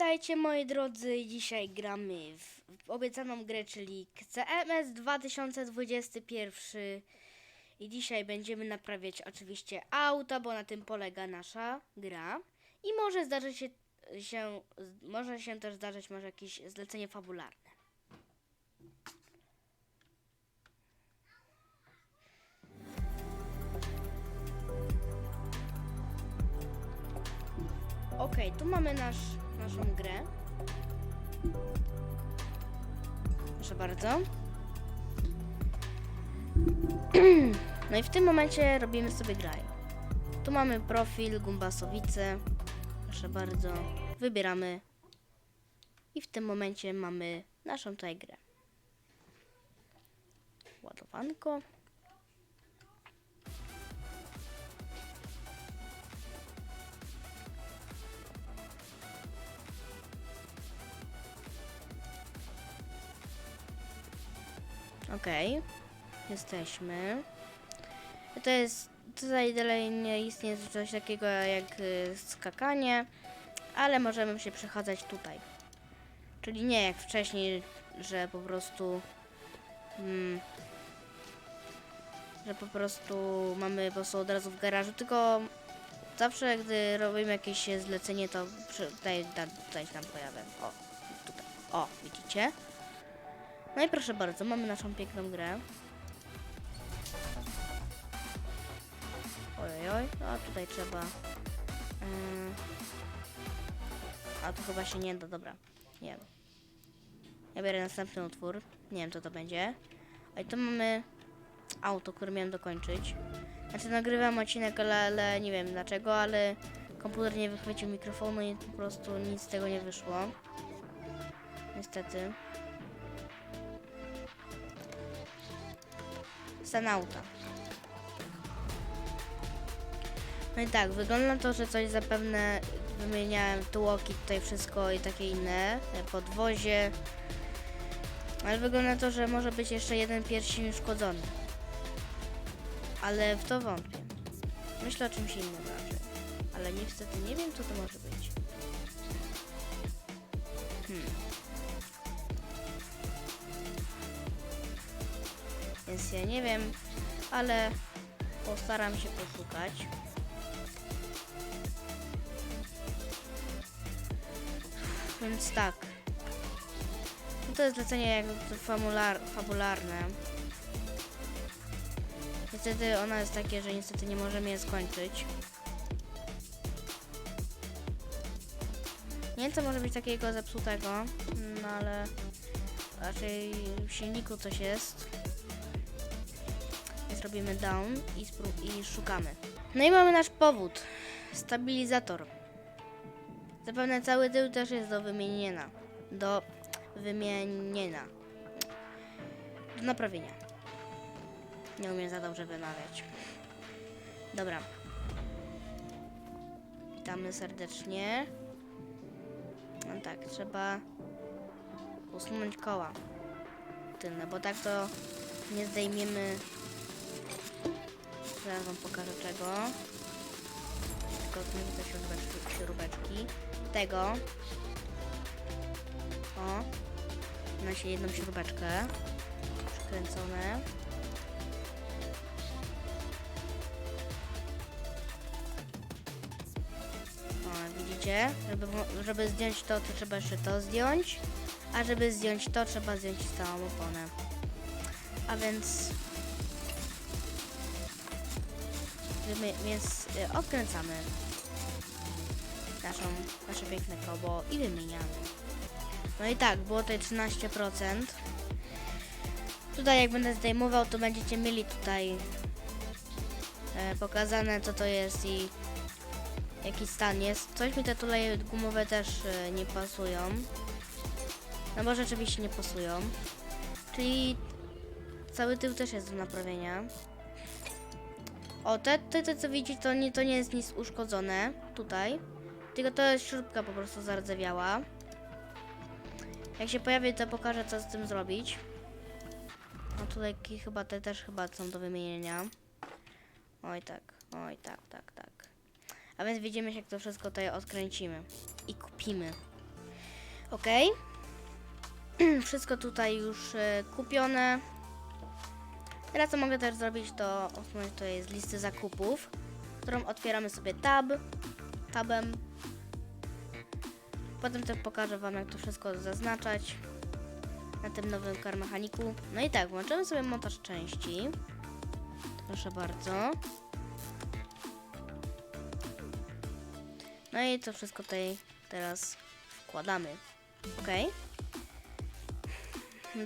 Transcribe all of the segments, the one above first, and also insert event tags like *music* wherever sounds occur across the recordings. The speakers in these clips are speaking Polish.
Witajcie moi drodzy, dzisiaj gramy w obiecaną grę, czyli CMS 2021 i dzisiaj będziemy naprawiać oczywiście auta, bo na tym polega nasza gra. I może zdarzyć się, się może się też zdarzyć może jakieś zlecenie fabularne. Okej, tu mamy nasz, naszą grę. Proszę bardzo. *clears throat* No i w tym momencie robimy sobie graj. Tu mamy profil Gumbasowice. Proszę bardzo. Wybieramy. I w tym momencie mamy naszą tutaj grę. Ładowanko. Okej, jesteśmy. To jest, tutaj dalej nie istnieje coś takiego jak y, skakanie, ale możemy się przechadzać tutaj. Czyli nie jak wcześniej, że po prostu, mm, że po prostu mamy po prostu od razu w garażu, tylko zawsze gdy robimy jakieś zlecenie, to tutaj, ta- tutaj się nam pojawia. O, tutaj. O, widzicie? No i proszę bardzo, mamy naszą piękną grę. Ojoj, a tutaj trzeba. Yy... A to chyba się nie da, dobra. Nie wiem. Ja biorę następny utwór. Nie wiem co to będzie. A i tu mamy auto, które miałem dokończyć. Znaczy nagrywam odcinek, ale, ale nie wiem dlaczego, ale komputer nie wychwycił mikrofonu i po prostu nic z tego nie wyszło. Niestety. No i tak, wygląda to, że coś zapewne wymieniałem tłoki, tutaj wszystko i takie inne, e, podwozie. Ale wygląda to, że może być jeszcze jeden pierścień uszkodzony. Ale w to wątpię. Myślę o czymś innym raczej. Ale niestety nie wiem, co to może Nie wiem, ale postaram się poszukać. Więc tak. No to jest zlecenie jakby fabular, fabularne. Niestety ono jest takie, że niestety nie możemy je skończyć. Nie wiem co może być takiego zepsutego, no ale raczej w silniku coś jest. Robimy down i, i szukamy. No i mamy nasz powód. Stabilizator. Zapewne cały tył też jest do wymienienia. Do wymienienia. Do naprawienia. Nie umiem za dobrze wymawiać. Dobra. Witamy serdecznie. No tak, trzeba usunąć koła tylne, bo tak to nie zdejmiemy. Zaraz wam pokażę czego. Tylko zmienię te śrubeczki, śrubeczki. Tego. O. Ma się jedną śrubeczkę. Przykręcone. O, widzicie? Żeby, żeby zdjąć to, to trzeba jeszcze to zdjąć. A żeby zdjąć to, trzeba zdjąć całą oponę. A więc Wymy- więc y, odkręcamy naszą, nasze piękne koło i wymieniamy. No i tak, było tutaj 13%. Tutaj jak będę zdejmował, to będziecie mieli tutaj e, pokazane co to jest i jaki stan jest. Coś mi te tuleje gumowe też e, nie pasują. No bo rzeczywiście nie pasują. Czyli cały tył też jest do naprawienia. O, te, te, te co widzicie, to nie, to nie jest nic uszkodzone tutaj. Tylko to jest śrubka po prostu zardzewiała. Jak się pojawi, to pokażę co z tym zrobić. A tutaj chyba te też chyba są do wymienienia. Oj tak, oj tak, tak, tak. A więc widzimy jak to wszystko tutaj odkręcimy. I kupimy. Ok. *clears throat* Wszystko tutaj już e, kupione. Teraz co mogę też zrobić, to usunąć to jest listy zakupów, którą otwieramy sobie tab, tabem. Potem też pokażę Wam, jak to wszystko zaznaczać na tym nowym car mechaniku. No i tak, włączymy sobie montaż części. Proszę bardzo. No i to wszystko tutaj teraz wkładamy. Ok.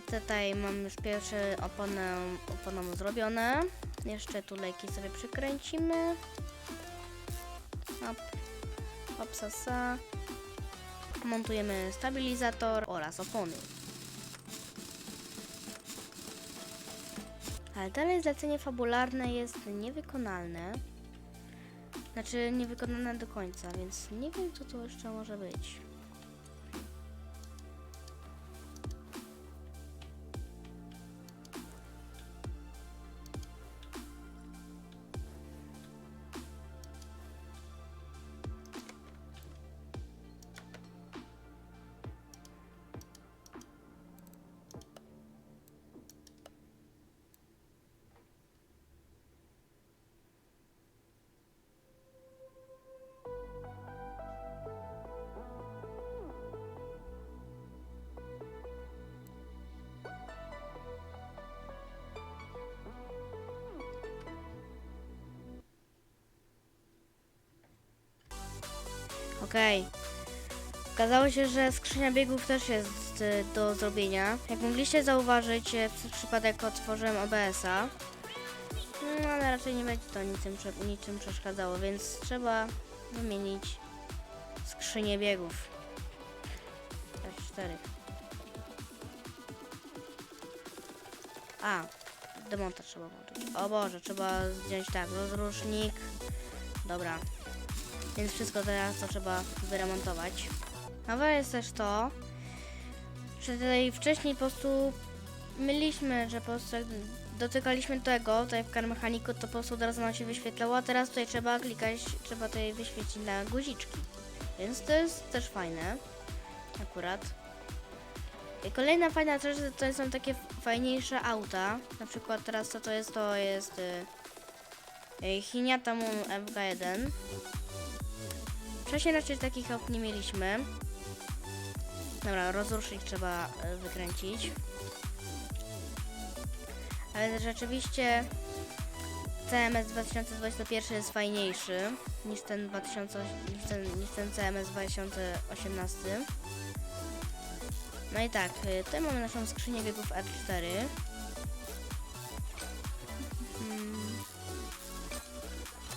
Tutaj mam już pierwsze oponę, oponą zrobione. Jeszcze tu lejki sobie przykręcimy. Hop, hop, sasa. Montujemy stabilizator oraz opony. Ale dalej zlecenie fabularne jest niewykonalne. Znaczy niewykonane do końca, więc nie wiem co to jeszcze może być. Okej. Okazało się, że skrzynia biegów też jest y, do zrobienia. Jak mogliście zauważyć, y, przez przypadek otworzyłem OBS-a. No, ale raczej nie będzie to niczym, niczym przeszkadzało, więc trzeba wymienić skrzynię biegów. cztery. A, demontaż trzeba włączyć. O Boże, trzeba zdjąć tak, rozrusznik. Dobra, więc wszystko teraz to trzeba wyremontować. Nowe jest też to, że tutaj wcześniej po prostu myliśmy, że po prostu jak dotykaliśmy tego, tutaj w car mechaniku, to po prostu od razu nam się wyświetlało, a teraz tutaj trzeba klikać, trzeba tutaj wyświecić na guziczki. Więc to jest też fajne, akurat. I kolejna fajna rzecz, to są takie fajniejsze auta. Na przykład teraz co to jest, to jest y, y, Hiniata Moon FK1. Wcześniej raczej takich aut nie mieliśmy. Dobra, rozrusznik trzeba e, wykręcić. Ale rzeczywiście CMS 2021 jest fajniejszy niż ten, 2000, niż ten, niż ten CMS 2018. No i tak, y, tutaj mamy naszą skrzynię biegów R4. Mm.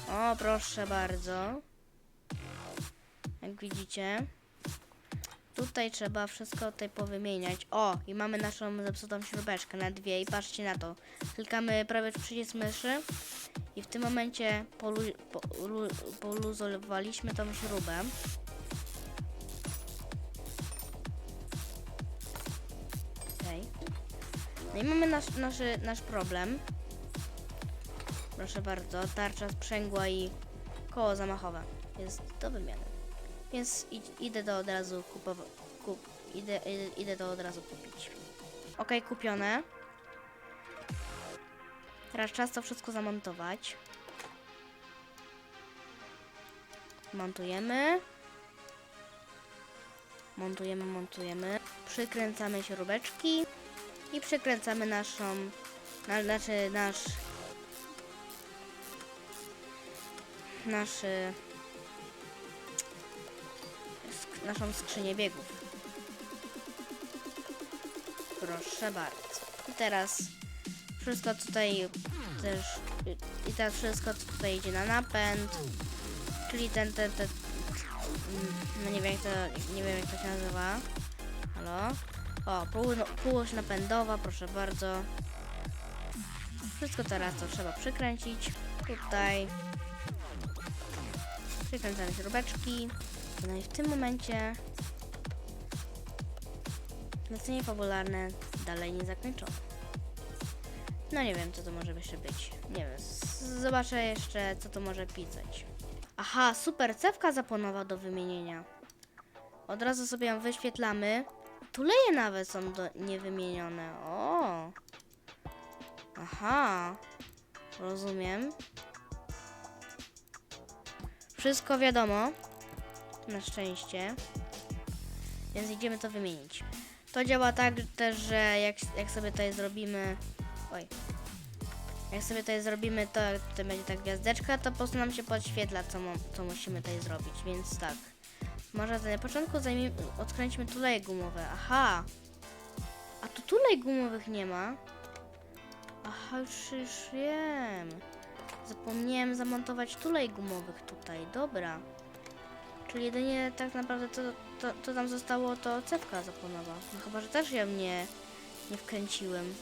O, proszę bardzo. Jak widzicie. Tutaj trzeba wszystko tutaj powymieniać. O, i mamy naszą zepsutą śrubeczkę na dwie i patrzcie na to. Klikamy prawy przycisk myszy i w tym momencie polu, polu, poluzowaliśmy tą śrubę. Okej. No i mamy nasz, nasz, nasz problem. Proszę bardzo, tarcza sprzęgła i koło zamachowe jest do wymiany. Więc id- idę to od razu kupować. Kup, idę, idę, idę to od razu kupić. Ok, kupione. Teraz czas to wszystko zamontować. Montujemy. Montujemy, montujemy. Przykręcamy śrubeczki i przykręcamy naszą, na, znaczy nasz, nasz naszą skrzynię biegów. Proszę bardzo. I teraz wszystko tutaj też i teraz wszystko co tutaj idzie na napęd. Czyli ten, ten, ten no nie wiem jak to, nie wiem jak to się nazywa. Halo? O, pół, półoś napędowa, proszę bardzo. Wszystko teraz to trzeba przykręcić. Tutaj. Przykręcamy śrubeczki. No i w tym momencie zlecenie fabularne dalej nie zakończone. No nie wiem, co to może jeszcze być. Nie wiem, zobaczę jeszcze, co to może pisać. Aha, super, cewka zaponowa do wymienienia. Od razu sobie ją wyświetlamy. Tuleje nawet są do, niewymienione. O! Aha. Rozumiem. Wszystko wiadomo. Na szczęście. Więc idziemy to wymienić. To działa tak też, że jak, jak sobie tutaj zrobimy... Oj. Jak sobie tutaj zrobimy to, tutaj będzie ta gwiazdeczka, to po prostu nam się podświetla, co, mu, co musimy tutaj zrobić, więc tak. Może na początku zajmijmy, odkręćmy tuleje gumowe. Aha! A tu tulej gumowych nie ma. Aha, już, już wiem. Zapomniałem zamontować tulej gumowych tutaj, dobra. Czyli jedynie tak naprawdę to, to, to tam zostało to cewka zapłonowa. No chyba, że też ja nie, nie wkręciłem.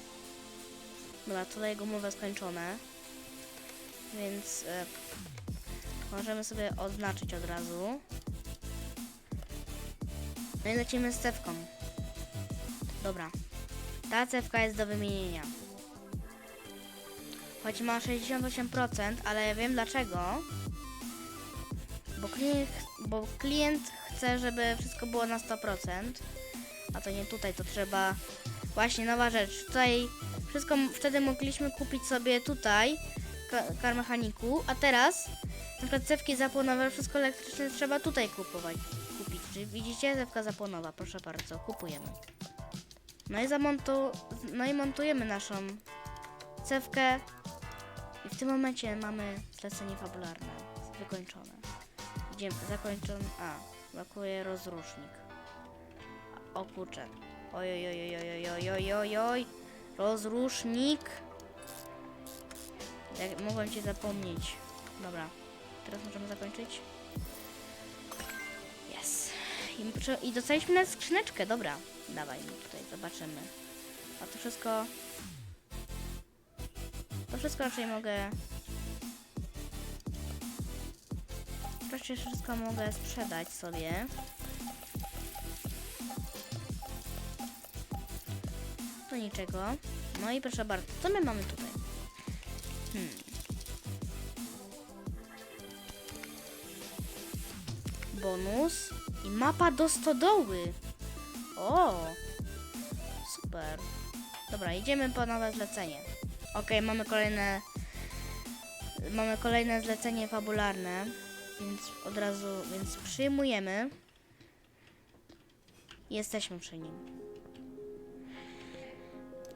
Dobra, tutaj gumowe skończone. Więc e, możemy sobie odznaczyć od razu. No i lecimy z cewką. Dobra. Ta cewka jest do wymienienia. Choć ma 68%, ale ja wiem dlaczego. Bo klient, bo klient chce, żeby wszystko było na 100%. A to nie tutaj, to trzeba... Właśnie, nowa rzecz. Tutaj wszystko wtedy mogliśmy kupić sobie tutaj, ka- kar mechaniku, a teraz na przykład cewki zapłonowe, wszystko elektryczne trzeba tutaj kupować, kupić. Czyli widzicie, cewka zapłonowa, proszę bardzo, kupujemy. No i zamontu, no i montujemy naszą cewkę i w tym momencie mamy zlecenie fabularne wykończone. Gdzie zakończony... A, brakuje rozrusznik. O kurczę. Oj, oj, oj, oj, oj, oj, oj, oj. Rozrusznik. Jak mogłem cię zapomnieć. Dobra. Teraz możemy zakończyć. Yes. I, I dostaliśmy na skrzyneczkę. Dobra. Dawaj, no tutaj zobaczymy. A to wszystko... To wszystko raczej mogę Raczej wszystko mogę sprzedać sobie. To niczego. No i proszę bardzo, co my mamy tutaj? Hmm. Bonus i mapa do stodoły. O, super. Dobra, idziemy po nowe zlecenie. Ok, mamy kolejne. Mamy kolejne zlecenie fabularne, więc od razu, więc przyjmujemy. Jesteśmy przy nim.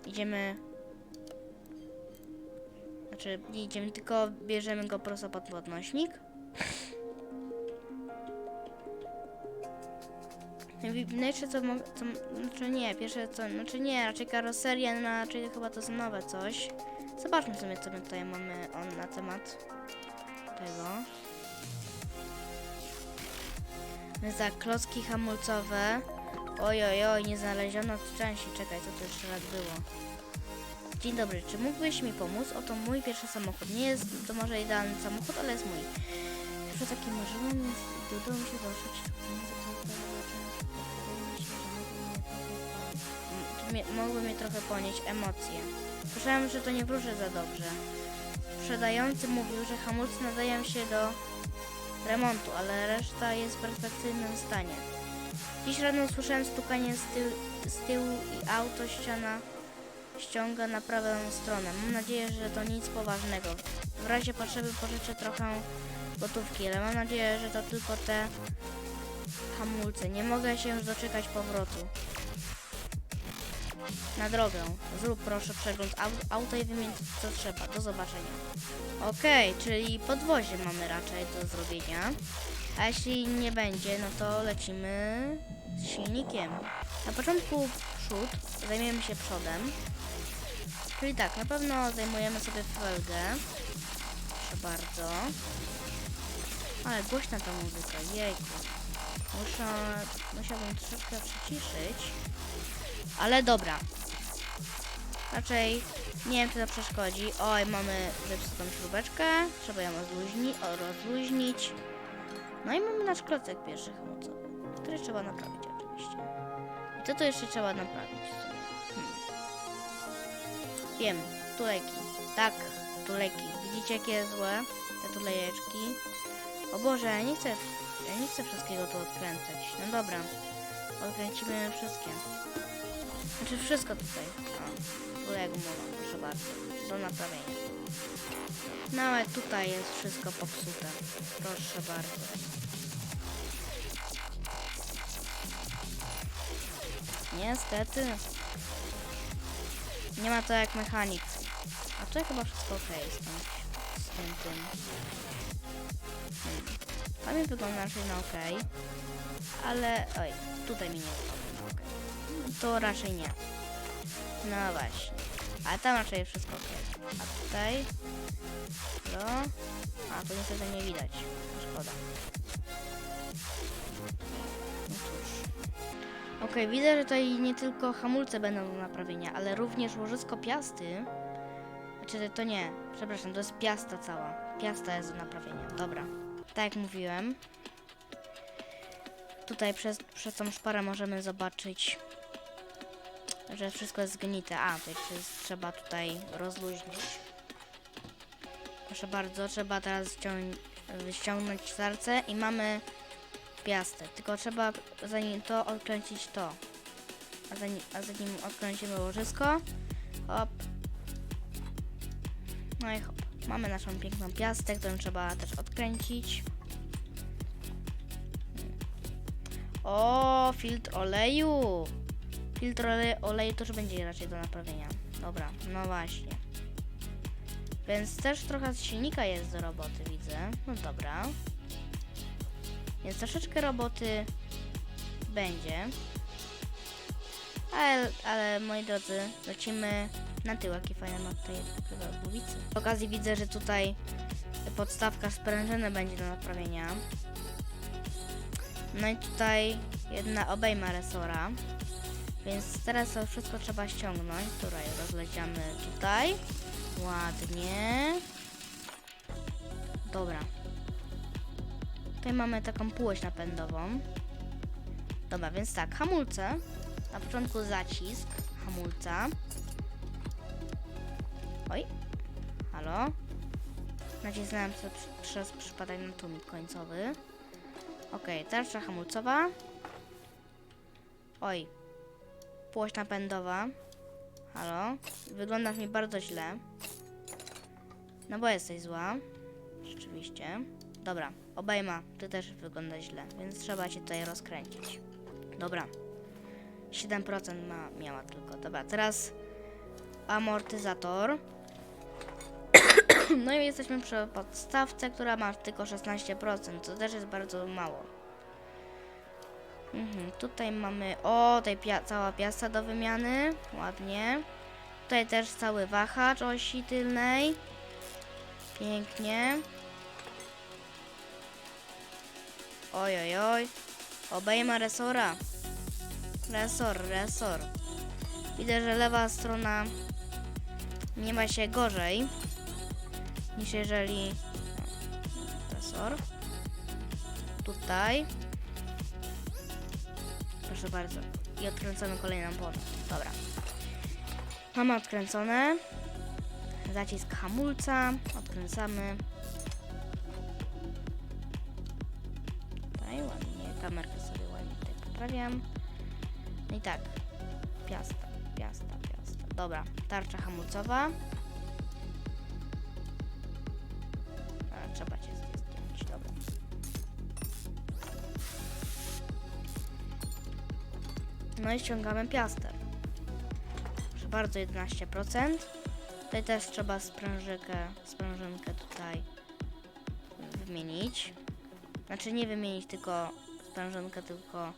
Idziemy. Znaczy, nie idziemy, tylko bierzemy go prosto pod podnośnik. Najważniejsze co, co znaczy nie, pierwsze co, znaczy nie, raczej karoseria, no raczej chyba to jest nowe coś. Zobaczmy sobie, co my tutaj mamy on na temat tego. Za klocki hamulcowe. Oj, oj, oj, nie znaleziono części. Czekaj, co to jeszcze raz było? Dzień dobry, czy mógłbyś mi pomóc? Oto mój pierwszy samochód. Nie jest to może idealny samochód, ale jest mój. Zawsze takie marzyłem i udało mi się dotrzeć Mogły mnie trochę ponieść emocje. Słyszałem, że to nie wróży za dobrze. Sprzedający mówił, że hamulce nadają się do remontu, ale reszta jest w perfekcyjnym stanie. Dziś rano usłyszałem stukanie z, z tyłu i auto ściana ściąga na prawą stronę. Mam nadzieję, że to nic poważnego. W razie potrzeby pożyczę trochę gotówki, ale mam nadzieję, że to tylko te hamulce. Nie mogę się już doczekać powrotu. Na drogę. Zrób proszę przegląd au- auta i wymień co trzeba. Do zobaczenia. Okej, czyli podwozie mamy raczej do zrobienia. A jeśli nie będzie, no to lecimy z silnikiem. Na początku przód, zajmiemy się przodem. Czyli tak, na pewno zajmujemy sobie felgę. Proszę bardzo. Ale głośna ta muzyka, jejku. Muszę, musiałbym troszeczkę przyciszyć. Ale dobra. Raczej nie wiem, czy to przeszkodzi. Oj, mamy zepsutą śrubeczkę. Trzeba ją rozluźni o, rozluźnić. No i mamy nasz klocek pierwszy hamulcowy, który trzeba naprawić oczywiście. I co tu jeszcze trzeba naprawić? Hmm. Wiem, tulejki. Tak, tulejki. Widzicie jakie złe te tulejeczki? O Boże, ja nie chcę Ja nie chcę wszystkiego tu odkręcać. No dobra. Odkręcimy wszystkie. Znaczy wszystko tutaj. O, tu jak mowa, proszę bardzo. Do naprawienia. Nawet tutaj jest wszystko popsute. Proszę bardzo. Niestety. Nie ma to jak mechanik. A tutaj chyba wszystko ok jest tam z tym tym. Hmm. Wygląda raczej na ok. Ale. Oj, tutaj mi nie wygląda. No to raczej nie. No właśnie. Ale tam raczej wszystko ok. A tutaj. No. A tu niestety nie widać. Szkoda. No cóż. Okej, widzę, że tutaj nie tylko hamulce będą do naprawienia, ale również łożysko piasty. Znaczy to nie, przepraszam, to jest piasta cała. Piasta jest do naprawienia, dobra. Tak jak mówiłem. Tutaj przez, przez tą szparę możemy zobaczyć, że wszystko jest zgnite. A, tutaj jest, trzeba tutaj rozluźnić. Proszę bardzo, trzeba teraz ściągnąć serce i mamy piastę. Tylko trzeba zanim to odkręcić to. A zanim, a zanim odkręcimy łożysko, hop. No i hop. Mamy naszą piękną piastę, którą trzeba też odkręcić. O, filtr oleju. Filtr ole oleju też będzie raczej do naprawienia. Dobra, no właśnie. Więc też trochę z silnika jest do roboty, widzę. No dobra. Więc troszeczkę roboty będzie. Ale, ale moi drodzy, lecimy na tył. Jakie fajne ma tutaj głowicy. Z okazji widzę, że tutaj podstawka sprężyny będzie do naprawienia. No i tutaj jedna obejma resora. Więc teraz to wszystko trzeba ściągnąć. Tutaj rozleciamy tutaj. Ładnie. Dobra. Tutaj mamy taką półość napędową. Dobra, więc tak, hamulce. Na początku zacisk hamulca. Oj. Halo. Nacisnąłem sobie przez przypadek na tłumik końcowy. Ok, tarcza hamulcowa. Oj. Półość napędowa. Halo. Wyglądasz mi bardzo źle. No bo jesteś zła. Rzeczywiście. Dobra, obejma, ty też wygląda źle, więc trzeba cię tutaj rozkręcić. Dobra. 7% ma, miała tylko. Dobra, teraz amortyzator. *coughs* no i jesteśmy przy podstawce, która ma tylko 16%, co też jest bardzo mało. Mhm, tutaj mamy, o, tutaj pia cała piasta do wymiany, ładnie. Tutaj też cały wahacz osi tylnej. Pięknie. Oj, oj, oj. Obejma resora. Resor, resor. Widzę, że lewa strona nie ma się gorzej niż jeżeli... Resor. Tutaj. Proszę bardzo. I odkręcamy kolejną porę. Dobra. Mamy odkręcone. Zacisk hamulca. Odkręcamy. Tutaj ładnie, kamerkę sobie ładnie tutaj poprawiam. No i tak, piasta, piasta, piasta. Dobra, tarcza hamulcowa. No i ściągamy piastę. Proszę bardzo, 11%. Tutaj też trzeba sprężynkę, sprężynkę tutaj wymienić. Znaczy nie wymienić tylko sprężynkę, tylko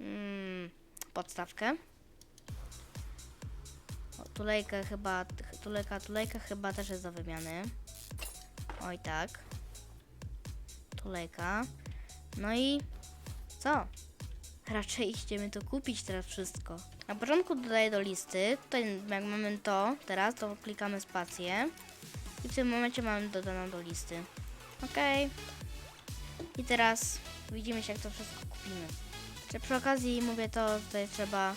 mm, podstawkę. O, tulejkę chyba, tulejka, tulejka chyba też jest do wymiany. Oj tak. Tulejka. No i co? Raczej idziemy to kupić teraz wszystko. Na początku dodaję do listy. Tutaj jak mamy to teraz, to klikamy spację. I w tym momencie mamy dodaną do listy. Okej. I teraz widzimy się, jak to wszystko kupimy. Czy przy okazji mówię to, tutaj trzeba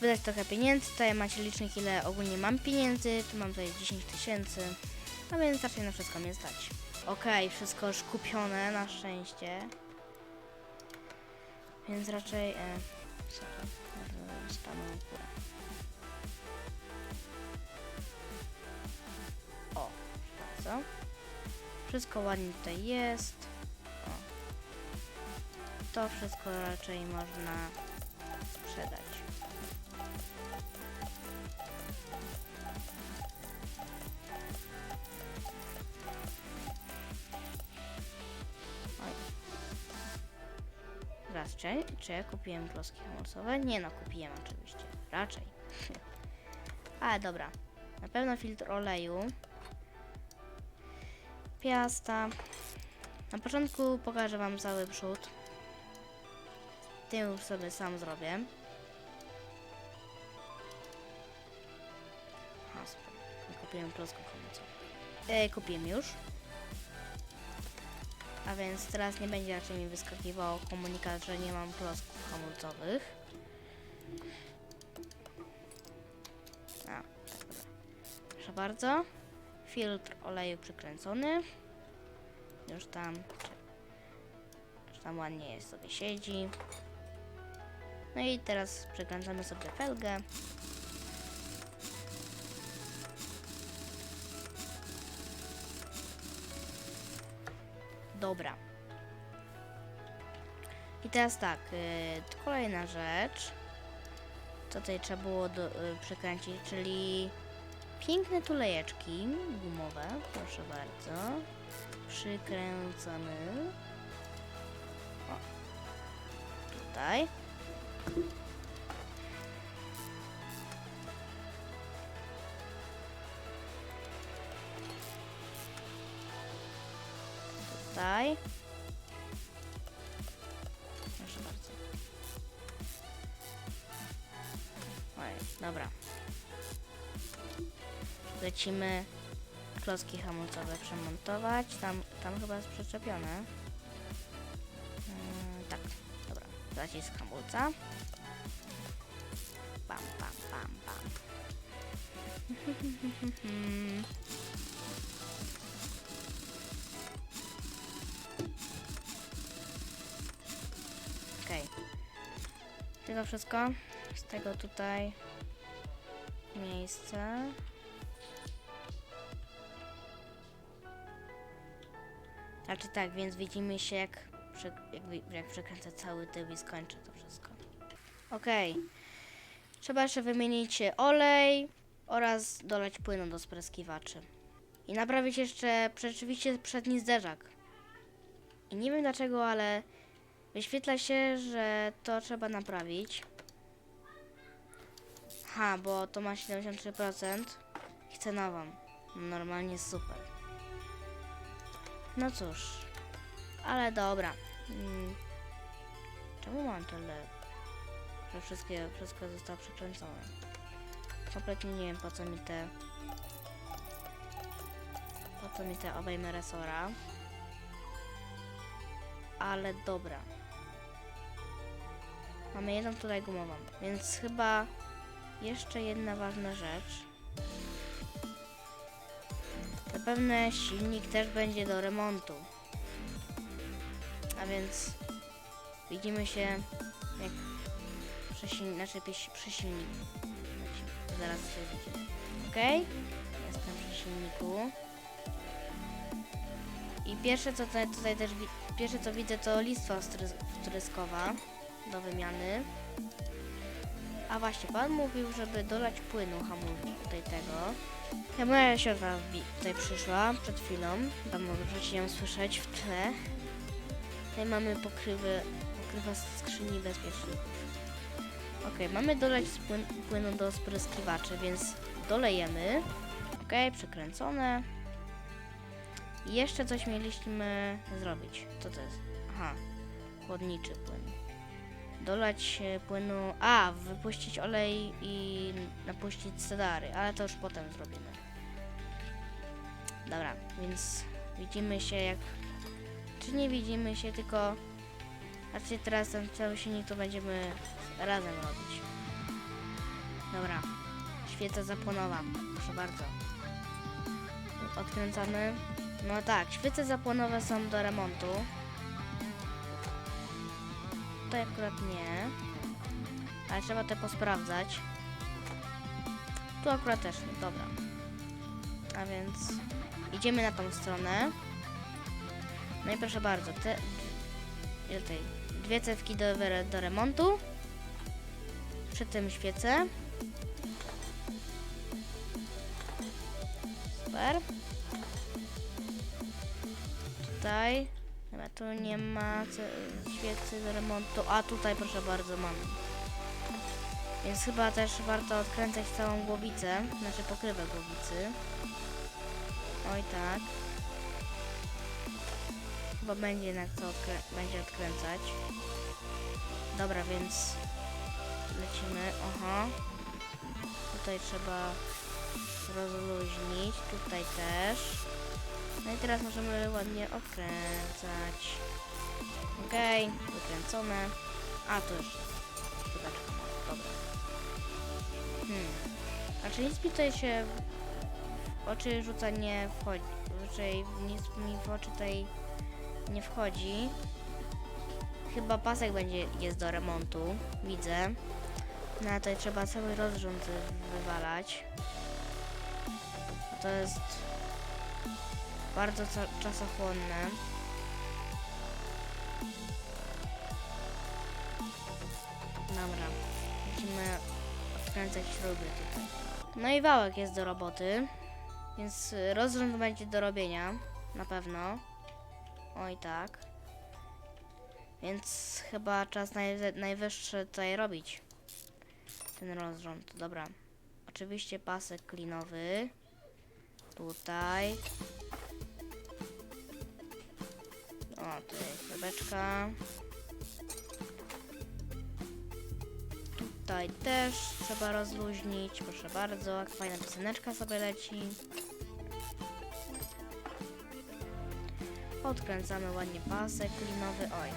wydać trochę pieniędzy. Tutaj macie licznik, ile ogólnie mam pieniędzy. Tu mam tutaj 10 tysięcy. A więc raczej na wszystko mnie stać. Okej, wszystko już kupione, na szczęście. Więc raczej... E, w górę. O, bardzo. Wszystko ładnie tutaj jest. O. To wszystko raczej można czy, czy ja kupiłem klocki hamulcowe? Nie no, kupiłem oczywiście. Raczej. *laughs* Ale dobra. Na pewno filtr oleju. Piasta. Na początku pokażę Wam cały przód. Już sobie sam zrobię. Nie kupiłem klocków hamulcowych. E, kupiłem już. A więc teraz nie będzie raczej mi wyskakiwał komunikat, że nie mam klocków hamulcowych. A, tak, dobra. Proszę bardzo. Filtr oleju przykręcony. Już tam, już tam ładnie sobie siedzi. No i teraz przykręcamy sobie felgę. Dobra. I teraz tak, y, kolejna rzecz. Co tutaj trzeba było do, y, przykręcić, czyli piękne tulejeczki gumowe, proszę bardzo. Przykręcamy. O. Tutaj. Tutaj. Proszę bardzo. Oj, dobra. Lecimy klocki hamulcowe przemontować. Tam, tam chyba jest przyczepione. Yy, tak, dobra. Zacisk hamulca. Pam, pam, pam, pam. *laughs* wszystko. Z tego tutaj miejsce. Znaczy tak, więc widzimy się jak, jak, jak przekręcę cały tył i skończę to wszystko. Okej. Trzeba jeszcze wymienić olej oraz dolać płynu do spryskiwaczy. I naprawić jeszcze rzeczywiście przedni zderzak. I nie wiem dlaczego, ale wyświetla się, że to trzeba naprawić. Ha, bo to ma 73%. Chcę nową. Normalnie super. No cóż, ale dobra. Mm. Czemu mam tyle? Że wszystkie, wszystko zostało przekręcone. Kompletnie nie wiem po co mi te. Po co mi te obejmy resora. Ale dobra. Mamy jedną tutaj gumową, więc chyba jeszcze jedna ważna rzecz. Zapewne silnik też będzie do remontu. A więc widzimy się jak przy, silni- znaczy przy, silniku. Zaraz się widzimy. Ok? Jestem przy silniku. I pierwsze co tutaj, tutaj też pierwsze co widzę to listwa wtryskowa do wymiany. A właśnie, pan mówił, żeby dolać płynu hamulcu tutaj tego. Ja moja siostra tutaj przyszła przed chwilą. Tam możecie ją słyszeć w tle. Tutaj mamy pokrywy, pokrywa skrzyni bezpieczników. Ok, mamy dolać płynu do spryskiwaczy, więc dolejemy. Ok, przekręcone. I jeszcze coś mieliśmy zrobić. Co to jest? Aha, chłodniczy płyn. Dolać e, płynu. A, wypuścić olej i napuścić sedary, ale to już potem zrobimy. Dobra, więc widzimy się jak. Czy nie widzimy się, tylko. Raczej teraz ten cały silnik to będziemy razem robić. Dobra, świeca zapłonowa, proszę bardzo. Odkręcamy. No tak, świece zapłonowe są do remontu. Tutaj akurat nie. Ale trzeba te posprawdzać. Tu akurat też nie, dobra. A więc idziemy na tą stronę. No i proszę bardzo, te... ile dwie cewki do, do remontu. Przy tym świece. Super. Tutaj. Dobra, tu nie ma świecy do remontu. A tutaj proszę bardzo mam. Więc chyba też warto odkręcać całą głowicę, znaczy pokrywę głowicy. Oj tak. Chyba będzie jednak co odkrę- będzie odkręcać. Dobra, więc lecimy. Oho. Tutaj trzeba rozluźnić. Tutaj też. No i teraz możemy ładnie odkręcać. Okej, wykręcone. A, tu jeszcze. Chybaczka. Dobra. Hmm. A czy nic mi tutaj się w oczy rzuca nie wchodzi. Raczej nic mi w oczy tutaj nie wchodzi. Chyba pasek będzie jest do remontu. Widzę. No ale tutaj trzeba cały rozrząd wywalać. To jest bardzo czasochłonne. Dobra, musimy odkręcać śruby tutaj. No i wałek jest do roboty, więc rozrząd będzie do robienia, na pewno. Oj tak. Więc chyba czas naj- najwyższy tutaj robić ten rozrząd. Dobra. Oczywiście pasek klinowy. Tutaj. O, tu jest. Tutaj też trzeba rozluźnić. Proszę bardzo, fajna pioseneczka sobie leci. Odkręcamy ładnie pasek linowy. Oj,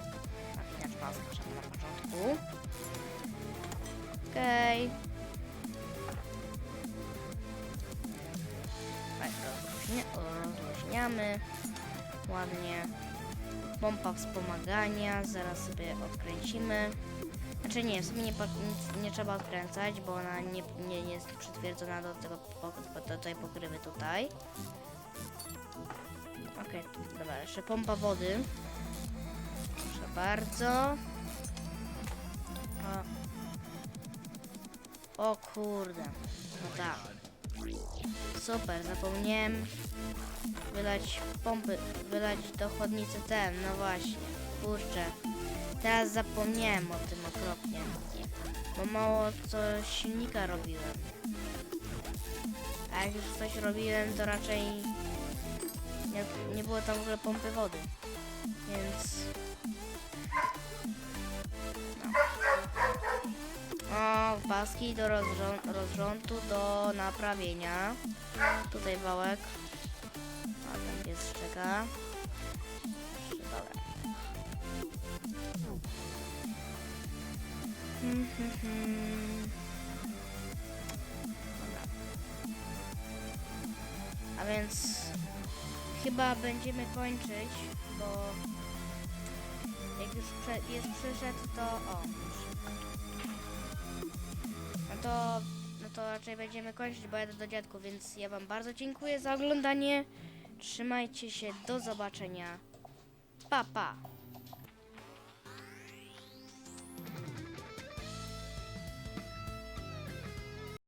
napinacz pasek trzeba na początku. Okej. Tak, rozluźnia, rozluźniamy. Ładnie. Pompa wspomagania, zaraz sobie odkręcimy. Znaczy nie, w sumie nie, nie trzeba odkręcać, bo ona nie, nie jest przytwierdzona do, tego, do tej pokrywy tutaj. Okej, dobra, jeszcze pompa wody. Proszę bardzo. O, o kurde. No tak. Super, zapomniałem wylać pompy, wylać do chłodnicy ten, no właśnie. Kurczę. Teraz zapomniałem o tym okropnie. Bo mało co silnika robiłem. A jak już coś robiłem, to raczej nie, nie było tam w ogóle pompy wody. Więc... No. O, paski do rozrząd, rozrządu do naprawienia. Tutaj wałek. Tam pies szczeka. Dobra. Hmm. Dobra. A więc chyba będziemy kończyć, bo jak już prze- jest przyszedł, to o. No to, no to raczej będziemy kończyć, bo jadę do dziadku, więc ja wam bardzo dziękuję za oglądanie. Trzymajcie się, do zobaczenia. Pa, pa.